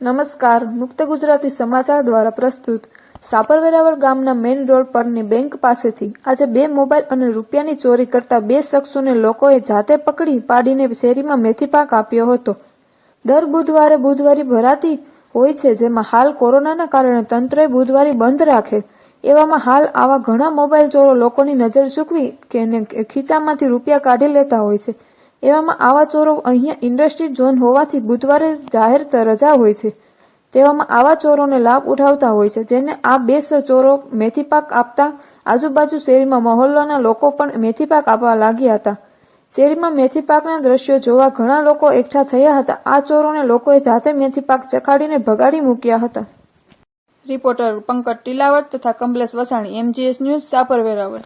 નમસ્કાર. મુક્ત ગુજરાતી સમાચાર દ્વારા પ્રસ્તુત. સાપરવેરાવળ ગામના મેઇન રોડ પરની બેંક પાસેથી આજે બે મોબાઈલ અને રૂપિયાની ચોરી કરતા બે શખ્સોને લોકોએ જાતે પકડી પાડીને શેરીમાં મેથીપાક આપ્યો હતો. દર બુધવારે બુધવારી ભરાતી હોય છે, જેમાં હાલ કોરોનાના કારણે તંત્રએ બુધવારી બંધ રાખે. એવામાં હાલ આવા ઘણા મોબાઈલ ચોરો લોકોની નજર ચૂકવી કે ખીચામાંથી રૂપિયા કાઢી લેતા હોય છે. એવામાં આવા ચોરો અહીંયા ઇન્ડસ્ટ્રી ઝોન હોવાથી બુધવારે જાહેર રજા હોય છે. તેવામાં આવા ચોરોને લાભ ઉઠાવતા હોય છે, જેને આ બે ચોરો ચોરો મેથીપાક આપતા આજુબાજુ શેરીમાં મહોલ્લાના લોકો પણ મેથીપાક આપવા લાગ્યા હતા. શેરીમાં મેથીપાકના દ્રશ્યો જોવા ઘણા લોકો એકઠા થયા હતા. આ ચોરોને લોકોએ જાતે મેથીપાક ચખાડીને ભગાડી મૂક્યા હતા. રિપોર્ટર પંકજ ટીલાવત તથા કમલેશ વસાણી, એમજીએસ ન્યૂઝ સાપર વેરાવળ